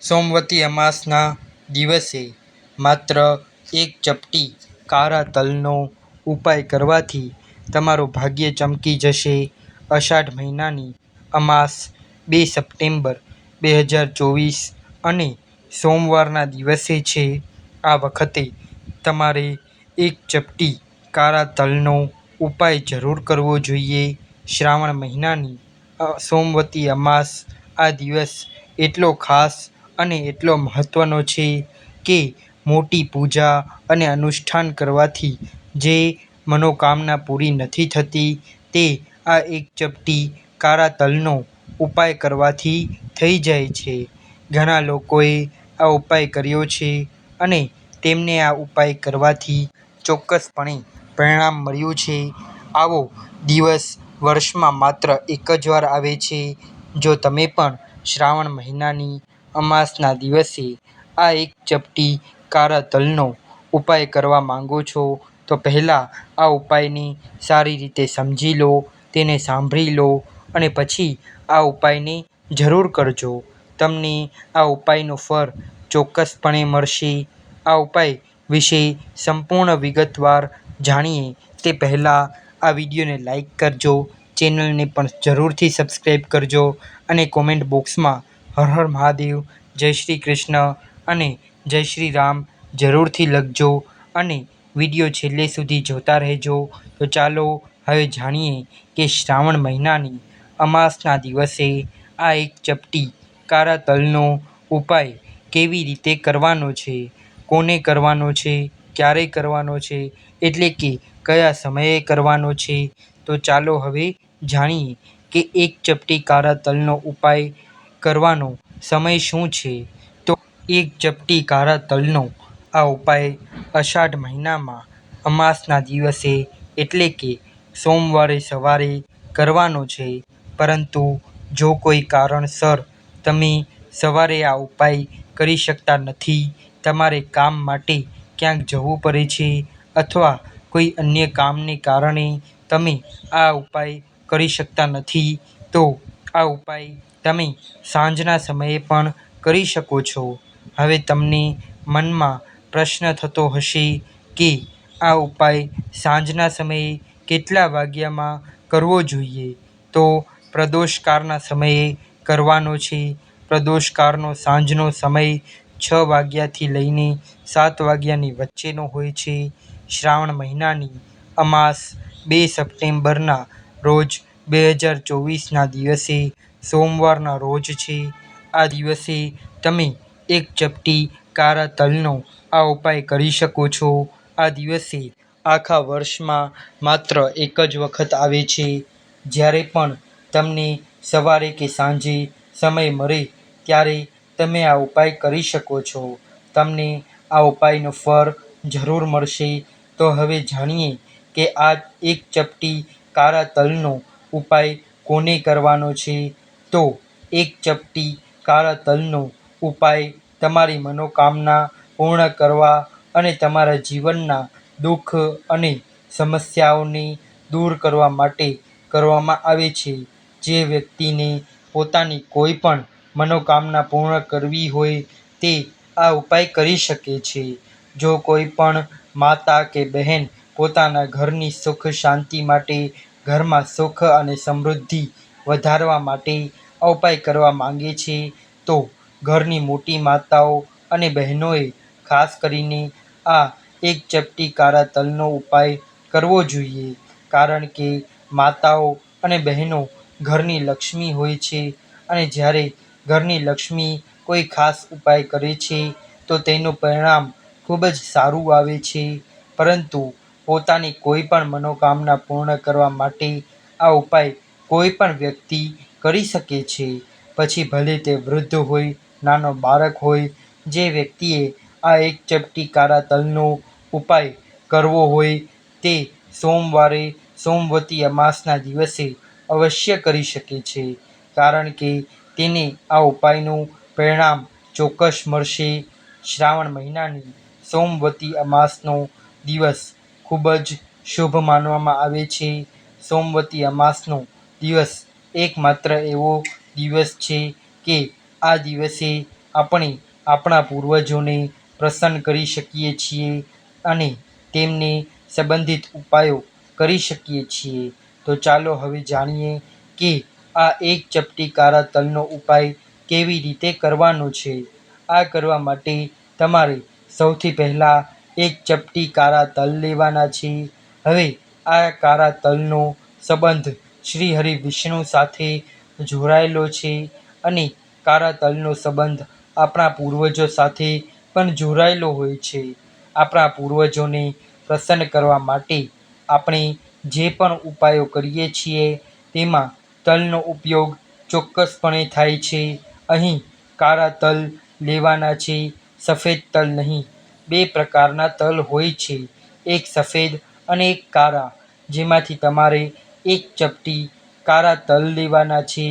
સોમવતી અમાસના દિવસે માત્ર એક ચપટી કાળા તલનો ઉપાય કરવાથી તમારું ભાગ્ય ચમકી જશે. અષાઢ મહિનાની અમાસ બે સપ્ટેમ્બર, બે હજાર ચોવીસ અને સોમવારના દિવસે છે. આ વખતે તમારે એક ચપટી કાળા તલનો ઉપાય જરૂર કરવો જોઈએ. શ્રાવણ મહિનાની સોમવતી અમાસ આ દિવસ એટલો ખાસ અને એટલો મહત્ત્વનો છે કે મોટી પૂજા અને અનુષ્ઠાન કરવાથી જે મનોકામના પૂરી નથી થતી, તે આ એક ચપટી કાળા તલનો ઉપાય કરવાથી થઈ જાય છે. ઘણા લોકોએ આ ઉપાય કર્યો છે અને તેમને આ ઉપાય કરવાથી ચોક્કસપણે પરિણામ મળ્યું છે. આવો દિવસ વર્ષમાં માત્ર એક જ વાર આવે છે. જો તમે પણ શ્રાવણ મહિનાની અમાસના દિવસે આ એક ચપટી કાળા તલનો ઉપાય કરવા માંગો છો તો પહેલાં આ ઉપાયને સારી રીતે સમજી લો, તેને સાંભળી લો અને પછી આ ઉપાયને જરૂર કરજો. તમને આ ઉપાયનું ફળ ચોક્કસપણે મળશે. આ ઉપાય વિશે સંપૂર્ણ વિગતવાર જાણીએ તે પહેલાં આ વિડીયોને લાઈક કરજો, ચેનલને પણ જરૂરથી સબસ્ક્રાઈબ કરજો અને કોમેન્ટ બોક્સમાં હર હર મહાદેવ, જય શ્રી કૃષ્ણ અને જય શ્રી રામ જરૂરથી લખજો અને વીડિયો છેલ્લે સુધી જોતા રહેજો. તો ચાલો હવે જાણીએ કે શ્રાવણ મહિનાની અમાસના દિવસે આ એક ચપટી કારા તલનો ઉપાય કેવી રીતે કરવાનો છે, કોને કરવાનો છે, ક્યારે કરવાનો છે એટલે કે કયા સમયે કરવાનો છે. તો ચાલો હવે જાણીએ કે એક ચપટી કારા તલનો ઉપાય કરવાનો સમય શું છે. તો એક ચપટી કાળા તલનો આ ઉપાય અષાઢ મહિનામાં અમાસના દિવસે એટલે કે સોમવારે સવારે કરવાનો છે. પરંતુ જો કોઈ કારણસર તમે સવારે આ ઉપાય કરી શકતા નથી, તમારે કામ માટે ક્યાંક જવું પડે છે અથવા કોઈ અન્ય કામને કારણે તમે આ ઉપાય કરી શકતા નથી તો આ ઉપાય તમે સાંજના સમયે પણ કરી શકો છો. હવે તમને મનમાં પ્રશ્ન થતો હશે કે આ ઉપાય સાંજના સમયે કેટલા વાગ્યામાં કરવો જોઈએ. તો પ્રદોષકાળના સમયે કરવાનો છે. પ્રદોષકાળનો સાંજનો સમય છ વાગ્યાથી લઈને સાત વાગ્યાની વચ્ચેનો હોય છે. શ્રાવણ મહિનાની અમાસ બે સપ્ટેમ્બરના રોજ બે હજાર ચોવીસના દિવસે સોમવારના રોજ છે. આ દિવસે તમે એક ચપટી કાળા તલનો આ ઉપાય કરી શકો છો. આ દિવસે આખા વર્ષમાં માત્ર એક જ વખત આવે છે. જ્યારે પણ તમને સવારે કે સાંજે સમય મળે ત્યારે તમે આ ઉપાય કરી શકો છો. તમને આ ઉપાયનો ફળ જરૂર મળશે. તો હવે જાણીએ કે આ એક ચપટી કાળા તલનો ઉપાય કોને કરવાનો છે. તો એક ચપટી કાળા તલનો ઉપાય તમારી મનોકામના પૂર્ણ કરવા અને તમારા જીવનના દુઃખ અને સમસ્યાઓને દૂર કરવા માટે કરવામાં આવે છે. જે વ્યક્તિને પોતાની કોઈ પણ મનોકામના પૂર્ણ કરવી હોય તે આ ઉપાય કરી શકે છે. જો કોઈ પણ માતા કે બહેન પોતાના ઘરની સુખ શાંતિ માટે, ઘરમાં સુખ અને સમૃદ્ધિ વધારવા માટે આ ઉપાય કરવા માંગે છે તો ઘરની મોટી માતાઓ અને બહેનોએ ખાસ કરીને આ એક ચપટી કાળા તલનો ઉપાય કરવો જોઈએ. કારણ કે માતાઓ અને બહેનો ઘરની લક્ષ્મી હોય છે અને જ્યારે ઘરની લક્ષ્મી કોઈ ખાસ ઉપાય કરે છે, તો તેનું પરિણામ ખૂબ જ સારું આવે છે. પરંતુ પોતાની કોઈ પણ મનોકામના પૂર્ણ કરવા માટે આ ઉપાય કોઈ પણ વ્યક્તિ કરી શકે છે. પછી ભલે તે વૃદ્ધ હોય, નાનો બાળક હોય. જે વ્યક્તિએ આ એક ચપટી કાળા તલનો ઉપાય કરવો હોય તે સોમવારે સોમવતી અમાસના દિવસે અવશ્ય કરી શકે છે. કારણ કે તેને આ ઉપાયનું પરિણામ ચોક્કસ મળશે. શ્રાવણ મહિનાની સોમવતી અમાસનો દિવસ ખૂબ જ શુભ માનવામાં આવે છે. સોમવતી અમાસનો દિવસ. એકમાત્ર એવો દિવસ છે કે આ દિવસે આપણે આપણા પૂર્વજોને પ્રસન્ન કરી શકીએ છીએ અને તેમને સંબંધિત ઉપાયો કરી શકીએ છીએ. તો ચાલો હવે જાણીએ કે આ એક ચપટી કાળા તલનો ઉપાય કેવી રીતે કરવાનો છે. આ કરવા માટે તમારે સૌથી પહેલાં એક ચપટી કાળા તલ લેવાના છે. હવે આ કાળા તલનો સંબંધ શ્રી હરિ વિષ્ણુ સાથે જોડાયેલો છે અને કારા તલનો સંબંધ આપણા પૂર્વજો સાથે પણ જોડાયેલો હોય છે. આપણા પૂર્વજોને પ્રસન્ન કરવા માટે આપણે જે પણ ઉપાયો કરીએ છીએ તેમાં તલનો ઉપયોગ ચોક્કસપણે થાય છે. અહીં કારા તલ લેવાના છે, સફેદ તલ નહીં. બે પ્રકારના તલ હોય છે, એક સફેદ અને એક કારા, જેમાંથી તમારે એક ચપટી કાળા તલ લેવાના છે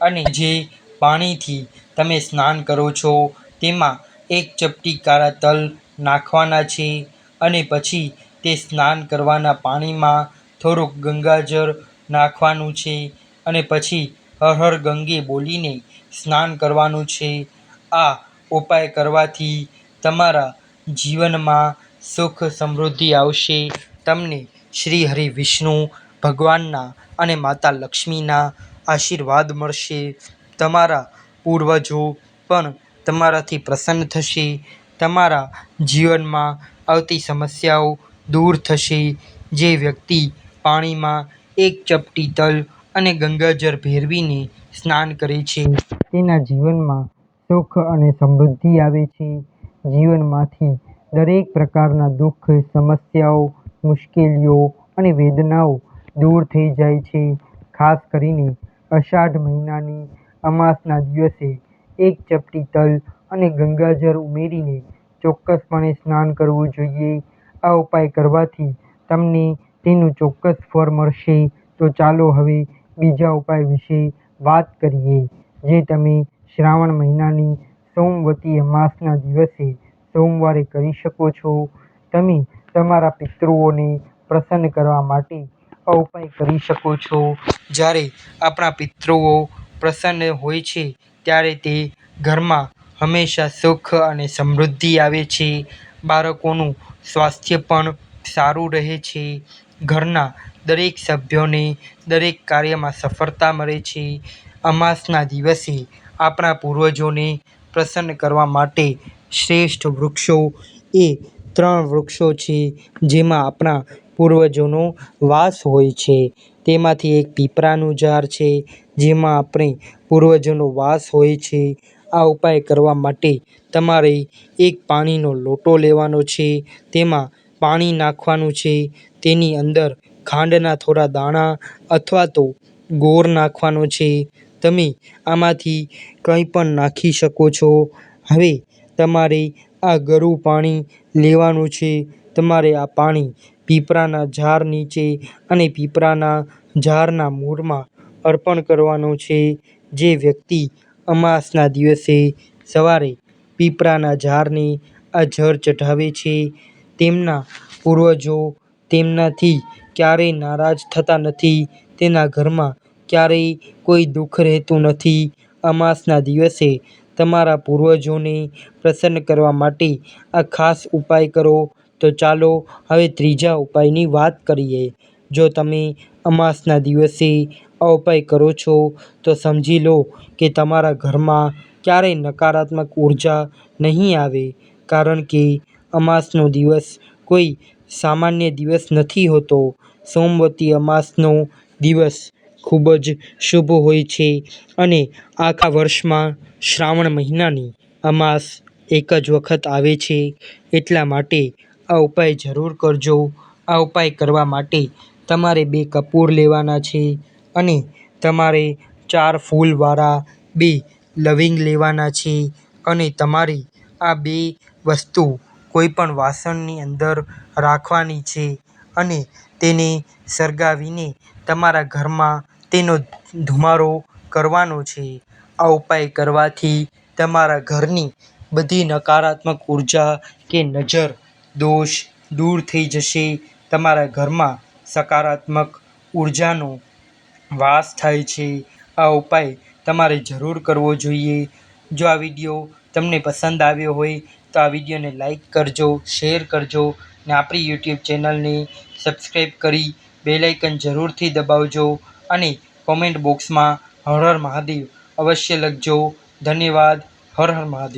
અને જે પાણીથી તમે સ્નાન કરો છો, તેમાં એક ચપટી કાળા તલ નાખવાના છે અને પછી તે સ્નાન કરવાના પાણીમાં થોડુંક ગંગાજળ નાખવાનું છે અને પછી હર હર ગંગે બોલીને સ્નાન કરવાનું છે. આ ઉપાય કરવાથી તમારા જીવનમાં સુખ સમૃદ્ધિ આવશે. તમને શ્રી હરિ વિષ્ણુ ભગવાનના અને માતા લક્ષ્મીના આશીર્વાદ મળશે. તમારા પૂર્વજો પણ તમારાથી પ્રસન્ન થશે. તમારા જીવનમાં આવતી સમસ્યાઓ દૂર થશે. જે વ્યક્તિ પાણીમાં એક ચપટી તલ અને ગંગાજળ ભેળવીને સ્નાન કરે છે, તેના જીવનમાં સુખ અને સમૃદ્ધિ આવે છે. જીવનમાંથી દરેક પ્રકારના દુઃખ, સમસ્યાઓ, મુશ્કેલીઓ અને વેદનાઓ દૂર થઈ જાય છે. ખાસ કરીને અષાઢ મહિનાની અમાસના દિવસે એક ચપટી તલ અને ગંગાજળ ઉમેરીને ચોક્કસપણે સ્નાન કરવું જોઈએ. આ ઉપાય કરવાથી તમને તેનું ચોક્કસ ફળ મળશે. તો ચાલો હવે બીજા ઉપાય વિશે વાત કરીએ, જે તમે શ્રાવણ મહિનાની સોમવતી અમાસના દિવસે સોમવારે કરી શકો છો. તમે તમારા પિતૃઓને પ્રસન્ન કરવા માટે ઉપાય કરી શકો છો? જ્યારે આપણા પિતૃઓ પ્રસન્ન હોય છે, ત્યારે તે ઘરમાં હંમેશા સુખ અને સમૃદ્ધિ આવે છે. બાળકોનું સ્વાસ્થ્ય પણ સારું રહે છે. ઘરના દરેક સભ્યોને દરેક કાર્યમાં સફળતા મળે છે. અમાસના દિવસે આપણા પૂર્વજોને પ્રસન્ન કરવા માટે શ્રેષ્ઠ વૃક્ષો એ ત્રણ વૃક્ષો છે, જેમાં આપણા પૂર્વજોનો વાસ હોય છે. તેમાંથી એક પીપળાનું ઝાડ છે, જેમાં આપણે પૂર્વજોનો વાસ હોય છે. આ ઉપાય કરવા માટે તમારે એક પાણીનો લોટો લેવાનો છે, તેમાં પાણી નાખવાનું છે, તેની અંદર ખાંડના થોડા દાણા અથવા તો ગોળ નાખવાનો છે. તમે આમાંથી કંઈ પણ નાખી શકો છો. હવે તમારે આ ગરું પાણી લેવાનું છે. તમારે આ પાણી પીપળાના ઝાડ નીચે અને પીપળાના ઝાડના મૂળમાં અર્પણ કરવાનું છે. જે વ્યક્તિ અમાસના દિવસે સવારે પીપળાના ઝાડને આ જળ ચઢાવે છે. તેમના પૂર્વજો તેમનાથી ક્યારેય નારાજ થતા નથી. તેના ઘરમાં ક્યારેય કોઈ દુઃખ રહેતું નથી. અમાસના દિવસે તમારા પૂર્વજોને પ્રસન્ન કરવા માટે આ ખાસ ઉપાય કરો. તો ચાલો હવે ત્રીજા ઉપાયની વાત કરીએ. જો તમે અમાસના દિવસે આ ઉપાય કરો છો, તો સમજી લો કે તમારા ઘરમાં ક્યારેય નકારાત્મક ઊર્જા નહીં આવે, કારણ કે અમાસનો દિવસ કોઈ સામાન્ય દિવસ નથી હોતો. સોમવતી અમાસનો દિવસ ખૂબ જ શુભ હોય છે અને આખા વર્ષમાં શ્રાવણ મહિનાની અમાસ એક જ વખત આવે છે. એટલા માટે આ ઉપાય જરૂર કરજો. આ ઉપાય કરવા માટે તમારે બે કપૂર લેવાના છે અને તમારે ચાર ફૂલવાળા, બે લવિંગ લેવાના છે અને તમારે આ બે વસ્તુ કોઈપણ વાસણની અંદર રાખવાની છે અને તેને સળગાવીને તમારા ઘરમાં તેનો ધુમાડો કરવાનો છે. આ ઉપાય કરવાથી તમારા ઘરની બધી નકારાત્મક ઊર્જા કે નજર દોષ દૂર થઈ જશે. તમારા ઘરમાં સકારાત્મક ઉર્જાનો વાસ થાય છે. આ ઉપાય તમારે જરૂર કરવો જોઈએ. જો આ વીડિયો તમને પસંદ આવ્યો હોય, તો આ વિડીયોને લાઈક કરજો, શેર કરજો ને આપણી યુટ્યુબ ચેનલને સબસ્ક્રાઈબ કરી બેલાઇકન જરૂરથી દબાવજો અને કોમેન્ટ બોક્સમાં હર હર મહાદેવ અવશ્ય લખજો. ધન્યવાદ. હર હર મહાદેવ.